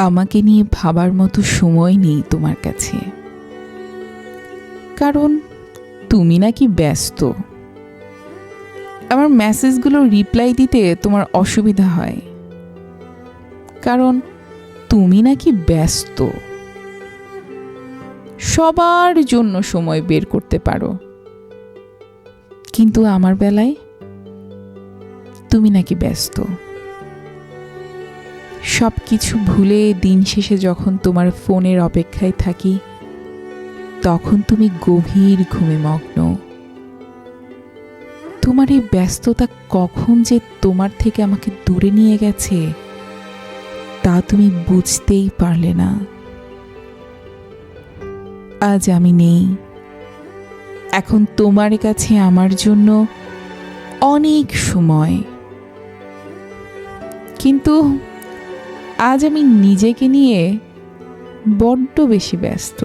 আমাকে নিয়ে ভাবার মতো সময় নেই তোমার কাছে। কারণ তুমি নাকি ব্যস্ত। আমার মেসেজগুলো রিপ্লাই দিতে তোমার অসুবিধা হয়। কারণ তুমি নাকি ব্যস্ত। সবার জন্য সময় বের করতে পারো। কিন্তু আমার বেলায় তুমি নাকি ব্যস্ত। সব কিছু ভুলে দিন শেষে যখন তোমার ফোনের অপেক্ষায় থাকি, তখন তুমি গভীর ঘুমে মগ্ন। তোমার এই ব্যস্ততা কখন যে তোমার থেকে আমাকে দূরে নিয়ে গেছে, তা তুমি বুঝতেই পারলে না। আজ আমি নেই। এখন তোমার কাছে আমার জন্য অনেক সময়। কিন্তু আজ আমি নিজেকে নিয়ে বড্ড বেশি ব্যস্ত।